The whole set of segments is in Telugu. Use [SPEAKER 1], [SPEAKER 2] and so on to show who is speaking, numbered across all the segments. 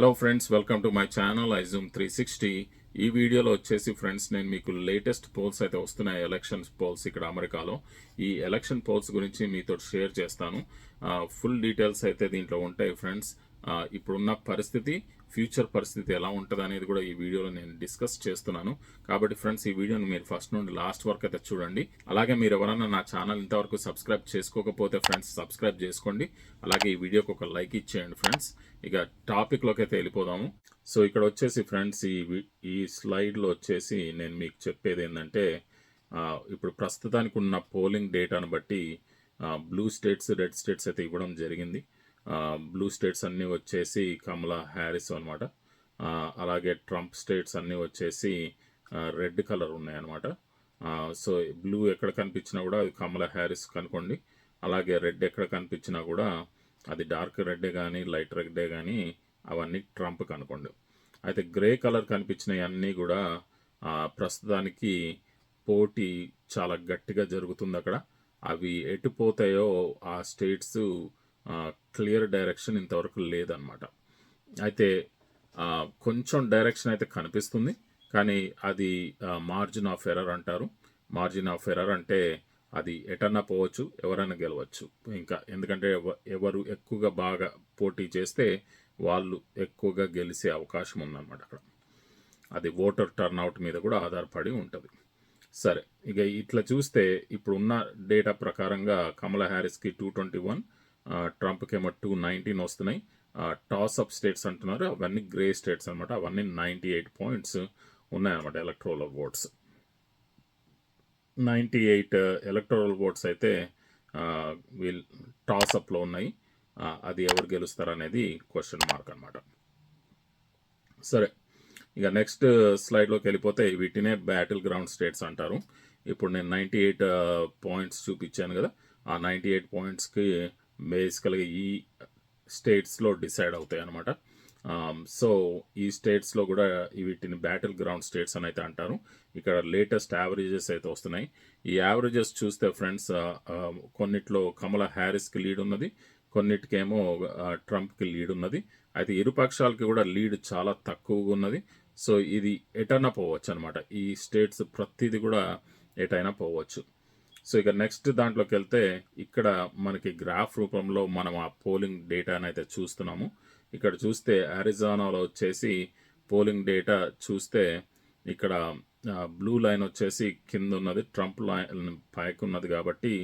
[SPEAKER 1] Hello friends welcome to my channel i zoom three sixty ఈ వీడియోలో వచ్చేసి ఫ్రెండ్స్ నేను మీకు లేటెస్ట్ పోల్స్ అయితే వస్తున్నాయి ఎలక్షన్ పోల్స్ ఇక్కడ అమెరికాలో. ఈ ఎలక్షన్ పోల్స్ గురించి మీతో షేర్ చేస్తాను. ఫుల్ డీటెయిల్స్ అయితే దీంట్లో ఉంటాయి ఫ్రెండ్స్ ఇప్పుడున్న పరిస్థితి ఫ్యూచర్ పరిస్థితి ఎలా ఉంటుంది అనేది కూడా ఈ వీడియోలో నేను డిస్కస్ చేస్తున్నాను. కాబట్టి ఫ్రెండ్స్ ఈ వీడియోని మీరు ఫస్ట్ నుండి లాస్ట్ వరకు అయితే చూడండి. అలాగే మీరు ఎవరైనా నా ఛానల్ ఇంతవరకు సబ్స్క్రైబ్ చేసుకోకపోతే ఫ్రెండ్స్ సబ్స్క్రైబ్ చేసుకోండి. అలాగే ఈ వీడియోకి ఒక లైక్ ఇచ్చేయండి ఫ్రెండ్స్. ఇక టాపిక్లోకి అయితే వెళ్ళిపోదాము. సో ఇక్కడ వచ్చేసి ఫ్రెండ్స్ ఈ ఈ స్లైడ్లో వచ్చేసి నేను మీకు చెప్పేది ఏంటంటే ఇప్పుడు ప్రస్తుతానికి ఉన్న పోలింగ్ డేటాను బట్టి బ్లూ స్టేట్స్ రెడ్ స్టేట్స్ అయితే ఇవ్వడం జరిగింది. బ్లూ స్టేట్స్ అన్నీ వచ్చేసి కమలా హ్యారిస్ అనమాట అలాగే ట్రంప్ స్టేట్స్ అన్నీ వచ్చేసి రెడ్ కలర్ ఉన్నాయన్నమాట. సో బ్లూ ఎక్కడ కనిపించినా కూడా అది కమలా హ్యారిస్ కనుకోండి. అలాగే రెడ్ ఎక్కడ కనిపించినా కూడా అది డార్క్ రెడ్డే కానీ లైట్ రెడ్డే కానీ అవన్నీ ట్రంప్ కనుకోండి. అయితే గ్రే కలర్ కనిపించినవి అన్నీ కూడా ప్రస్తుతానికి పోటీ చాలా గట్టిగా జరుగుతుంది అక్కడ. అవి ఎటు పోతాయో ఆ స్టేట్స్ క్లియర్ డైరెక్షన్ ఇంతవరకు లేదనమాట అయితే కొంచెం డైరెక్షన్ అయితే కనిపిస్తుంది. కానీ అది మార్జిన్ ఆఫ్ ఎర్రర్ అంటారు. మార్జిన్ ఆఫ్ ఎర్రర్ అంటే అది ఎటన్నా పోవచ్చు ఎవరైనా గెలవచ్చు. ఇంకా ఎందుకంటే ఎవ- ఎవరు ఎక్కువగా బాగా పోటీ చేస్తే వాళ్ళు ఎక్కువగా గెలిచే అవకాశం ఉందన్నమాట అక్కడ. అది ఓటర్ టర్న్అవుట్ మీద కూడా ఆధారపడి ఉంటుంది. సరే ఇక ఇట్లా చూస్తే ఇప్పుడున్న డేటా ప్రకారంగా కమలా హ్యారిస్కి టూ ట్వంటీ వన్ ట్రంప్కి ఏమో టూ నైన్టీన్ వస్తున్నాయి. టాస్ అప్ స్టేట్స్ అంటున్నారు. అవన్నీ గ్రే స్టేట్స్ అనమాట అవన్నీ నైంటీ ఎయిట్ పాయింట్స్ ఉన్నాయన్నమాట electoral votes ninety eight electoral votes అయితే వీల్ టాస్ అప్లో ఉన్నాయి. అది ఎవరు గెలుస్తారు అనేది క్వశ్చన్ మార్క్ అనమాట సరే ఇక నెక్స్ట్ స్లైడ్లోకి uh, వెళ్ళిపోతే వీటినే బ్యాటిల్ గ్రౌండ్ స్టేట్స్ అంటారు. ఇప్పుడు నేను నైంటీ ఎయిట్ పాయింట్స్ చూపించాను కదా. ఆ నైంటీ ఎయిట్ పాయింట్స్కి బేసికల్గా ఈ స్టేట్స్లో డిసైడ్ అవుతాయి అనమాట సో ఈ స్టేట్స్లో కూడా వీటిని బ్యాటిల్ గ్రౌండ్ స్టేట్స్ అని అయితే అంటారు. ఇక్కడ లేటెస్ట్ యావరేజెస్ అయితే వస్తున్నాయి. ఈ యావరేజెస్ చూస్తే ఫ్రెండ్స్ కొన్నిట్లో కమలా హ్యారిస్కి లీడ్ ఉన్నది కొన్నిటికేమో ట్రంప్కి లీడ్ ఉన్నది. అయితే ఇరు పక్షాలకి కూడా లీడ్ చాలా తక్కువగా ఉన్నది. సో ఇది ఎటైనా పోవచ్చు అనమాట ఈ స్టేట్స్ ప్రతిదీ కూడా ఎటైనా పోవచ్చు. సో ఇక నెక్స్ట్ దాంట్లోకి వెళ్తే ఇక్కడ మనకి గ్రాఫ్ రూపంలో మనం ఆ పోలింగ్ డేటాని అయితే చూస్తున్నాము. ఇక్కడ చూస్తే అరిజానాలో వచ్చేసి పోలింగ్ డేటా చూస్తే ఇక్కడ బ్లూ లైన్ వచ్చేసి కింద ఉన్నది ట్రంప్ లైన్ పైకి ఉన్నది కాబట్టి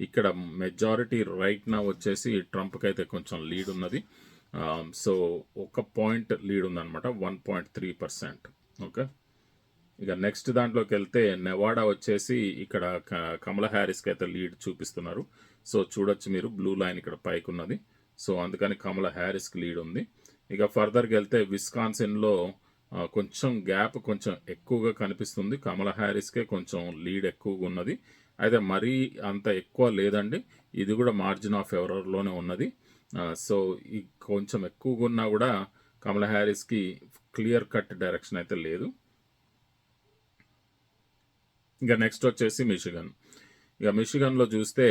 [SPEAKER 1] ఇక్కడ మెజారిటీ రైట్ నా వచ్చేసి ట్రంప్కి అయితే కొంచెం లీడ్ ఉన్నది. సో ఒక పాయింట్ లీడ్ ఉందన్నమాట one point three percent okay ఇక నెక్స్ట్ దాంట్లోకి వెళ్తే నెవాడా వచ్చేసి ఇక్కడ క- హ్యారిస్కి అయితే లీడ్ చూపిస్తున్నారు. సో చూడొచ్చు మీరు బ్లూ లైన్ ఇక్కడ పైకి ఉన్నది సో అందుకని కమల హ్యారిస్కి లీడ్ ఉంది. ఇక ఫర్దర్కి వెళ్తే విస్కాన్సిన్లో కొంచెం గ్యాప్ కొంచెం ఎక్కువగా కనిపిస్తుంది. కమల హ్యారిస్కే కొంచెం లీడ్ ఎక్కువగా ఉన్నది. అయితే మరీ అంత ఎక్కువ లేదండి. ఇది కూడా మార్జిన్ ఆఫ్ ఎవర్లోనే ఉన్నది. సో ఈ కొంచెం ఎక్కువగా ఉన్నా కూడా కమల హ్యారిస్కి క్లియర్ కట్ డైరెక్షన్ అయితే లేదు. ఇంకా నెక్స్ట్ వచ్చేసి మిషిగన్ ఇక మిషిగన్లో చూస్తే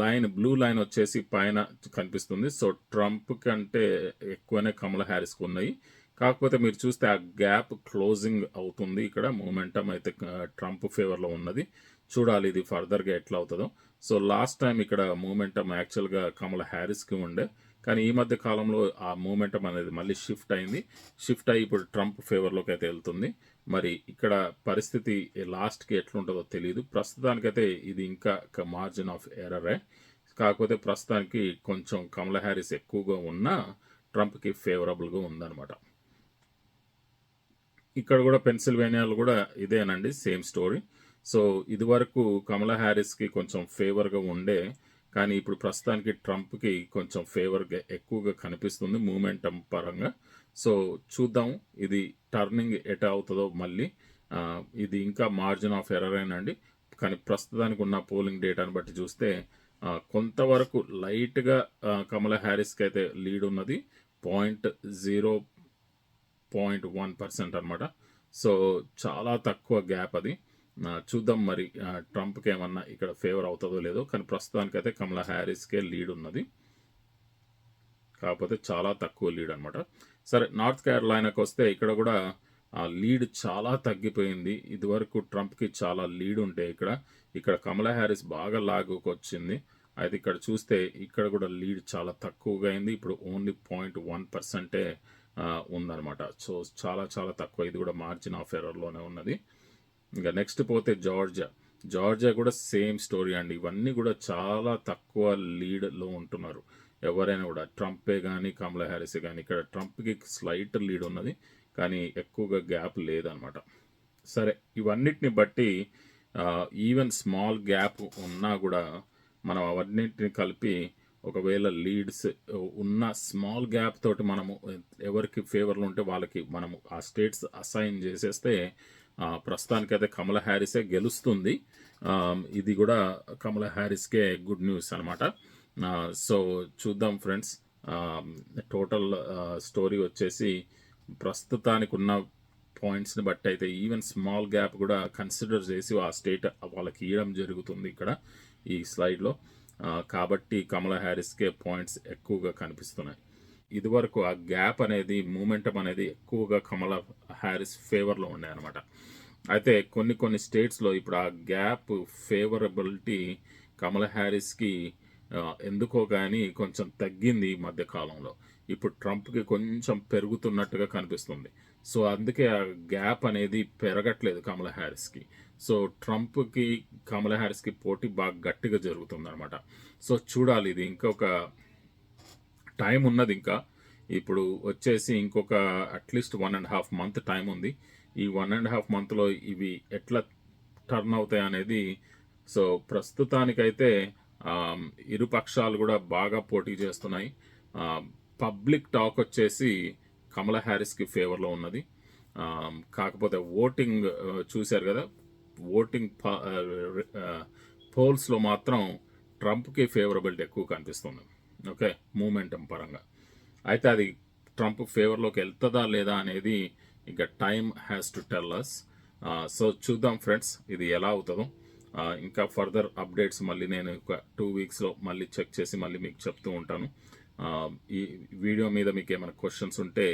[SPEAKER 1] లైన్ బ్లూ లైన్ వచ్చేసి పైన కనిపిస్తుంది. సో ట్రంప్ కంటే ఎక్కువనే కమల హ్యారిస్కి ఉన్నాయి. కాకపోతే మీరు చూస్తే ఆ గ్యాప్ క్లోజింగ్ అవుతుంది ఇక్కడ. మూమెంటం అయితే ట్రంప్ ఫేవర్లో ఉన్నది. చూడాలి ఇది ఫర్దర్గా ఎట్లా అవుతుందో. సో లాస్ట్ టైం ఇక్కడ మూమెంటం యాక్చువల్గా కమల హ్యారిస్కి ఉండే. కానీ ఈ మధ్య కాలంలో ఆ మూమెంటం అనేది మళ్ళీ షిఫ్ట్ అయింది. షిఫ్ట్ అయ్యి ఇప్పుడు ట్రంప్ ఫేవర్లోకి అయితే వెళ్తుంది. మరి ఇక్కడ పరిస్థితి లాస్ట్కి ఎట్లుంటుందో తెలియదు ప్రస్తుతానికైతే ఇది ఇంకా మార్జిన్ ఆఫ్ ఎర్రరే కాకపోతే ప్రస్తుతానికి కొంచెం కమలా హ్యారిస్ ఎక్కువగా ఉన్నా ట్రంప్కి ఫేవరబుల్గా ఉందన్నమాట. ఇక్కడ కూడా పెన్సిల్వేనియాలో కూడా ఇదేనండి సేమ్ స్టోరీ. సో ఇదివరకు కమలా హ్యారిస్కి కొంచెం ఫేవర్గా ఉండే కానీ ఇప్పుడు ప్రస్తుతానికి ట్రంప్కి కొంచెం ఫేవర్గా ఎక్కువగా కనిపిస్తుంది మూమెంటం పరంగా. సో చూద్దాం ఇది టర్నింగ్ ఎట అవుతుందో మళ్ళీ. ఇది ఇంకా మార్జిన్ ఆఫ్ ఎర్రర్ అండి? కానీ ప్రస్తుతానికి ఉన్న పోలింగ్ డేటాను బట్టి చూస్తే కొంతవరకు లైట్గా కమలా హ్యారిస్కి అయితే లీడ్ ఉన్నది. Point zero point one percent అనమాట సో చాలా తక్కువ గ్యాప్ అది. చూద్దాం మరి ట్రంప్కి ఏమన్నా ఇక్కడ ఫేవర్ అవుతుందో లేదో. కానీ ప్రస్తుతానికైతే కమలా హ్యారిస్కే లీడ్ ఉన్నది. కాకపోతే చాలా తక్కువ లీడ్ అనమాట సరే నార్త్ కేరళైనాకి వస్తే ఇక్కడ కూడా ఆ లీడ్ చాలా తగ్గిపోయింది. ఇదివరకు ట్రంప్కి చాలా లీడ్ ఉంటే ఇక్కడ ఇక్కడ కమలా హ్యారిస్ బాగా లాగుకు వచ్చింది అయితే ఇక్కడ చూస్తే ఇక్కడ కూడా లీడ్ చాలా తక్కువగా అయింది. ఇప్పుడు ఓన్లీ పాయింట్ వన్ పర్సెంటే ఉందన్నమాట. సో చాలా చాలా తక్కువ. ఇది కూడా మార్జిన్ ఆఫ్ ఎర్రర్లోనే ఉన్నది. ఇంకా నెక్స్ట్ పోతే జార్జియా. జార్జియా కూడా సేమ్ స్టోరీ అండి. ఇవన్నీ కూడా చాలా తక్కువ లీడ్లో ఉంటున్నారు. ఎవరైనా కూడా ట్రంపే కానీ కమలా హ్యారిస్ కానీ ఇక్కడ ట్రంప్కి స్లైట్ లీడ్ ఉన్నది కానీ ఎక్కువగా గ్యాప్ లేదనమాట సరే ఇవన్నిటిని బట్టి ఈవెన్ స్మాల్ గ్యాప్ ఉన్నా కూడా మనం అవన్నిటిని కలిపి ఒకవేళ లీడ్స్ ఉన్న స్మాల్ గ్యాప్ తోటి మనము ఎవరికి ఫేవర్లో ఉంటే వాళ్ళకి మనము ఆ స్టేట్స్ అసైన్ చేసేస్తే ప్రస్తుతానికైతే కమల హ్యారిసే గెలుస్తుంది. ఇది కూడా కమల హ్యారిస్కే గుడ్ న్యూస్ అనమాట సో చూద్దాం ఫ్రెండ్స్. టోటల్ స్టోరీ వచ్చేసి ప్రస్తుతానికి ఉన్న పాయింట్స్ని బట్టి అయితే ఈవెన్ స్మాల్ గ్యాప్ కూడా కన్సిడర్ చేసి ఆ స్టేట్ వాళ్ళకి ఇవ్వడం జరుగుతుంది ఇక్కడ ఈ స్లైడ్లో. కాబట్టి కమలా హ్యారిస్కే పాయింట్స్ ఎక్కువగా కనిపిస్తున్నాయి. ఇదివరకు ఆ గ్యాప్ అనేది మూమెంటం అనేది ఎక్కువగా కమలా హ్యారిస్ ఫేవర్లో ఉండే అనమాట అయితే కొన్ని కొన్ని స్టేట్స్లో ఇప్పుడు ఆ గ్యాప్ ఫేవరబిలిటీ కమలా హ్యారిస్కి ఎందుకో కానీ కొంచెం తగ్గింది ఈ మధ్య కాలంలో. ఇప్పుడు ట్రంప్కి కొంచెం పెరుగుతున్నట్టుగా కనిపిస్తుంది. సో అందుకే ఆ గ్యాప్ అనేది పెరగట్లేదు కమలా హ్యారిస్కి సో ట్రంప్కి కమలా హ్యారిస్కి పోటీ బాగా గట్టిగా జరుగుతుంది అనమాట సో చూడాలి ఇది. ఇంకొక టైం ఉన్నది ఇంకా ఇప్పుడు వచ్చేసి ఇంకొక at least one and half month time ఉంది ఈ వన్ అండ్ హాఫ్ మంత్లో ఇవి ఎట్లా టర్న్ అవుతాయి అనేది సో ప్రస్తుతానికైతే ఇరుపక్షాలు ఇరు పక్షాలు కూడా బాగా పోటీ చేస్తున్నాయి. పబ్లిక్ టాక్ వచ్చేసి కమలా హ్యారిస్కి ఫేవర్లో ఉన్నది. కాకపోతే ఓటింగ్ చూశారు కదా? ఓటింగ్ పోల్స్లో మాత్రం ట్రంప్కి ఫేవరబిలిటీ ఎక్కువ కనిపిస్తుంది. ఓకే మూమెంటం పరంగా. అయితే అది ట్రంప్ ఫేవర్లోకి వెళ్తుందా లేదా అనేది ఇంకా time has to tell us so చూద్దాం ఫ్రెండ్స్ ఇది ఎలా అవుతుందో. ఇంకా ఫర్దర్ అప్డేట్స్ మళ్ళీ నేను ఒక టూ వీక్స్లో మళ్ళీ చెక్ చేసి మళ్ళీ మీకు చెప్తూ ఉంటాను. ఈ వీడియో మీద మీకు ఏమైనా క్వశ్చన్స్ ఉంటే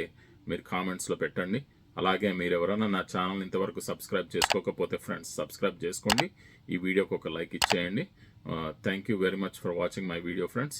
[SPEAKER 1] మీరు కామెంట్స్లో పెట్టండి. అలాగే మీరు ఎవరైనా నా ఛానల్ ఇంతవరకు సబ్స్క్రైబ్ చేసుకోకపోతే ఫ్రెండ్స్ సబ్స్క్రైబ్ చేసుకోండి. ఈ వీడియోకి ఒక లైక్ ఇచ్చేయండి. Thank you very much for watching my video friends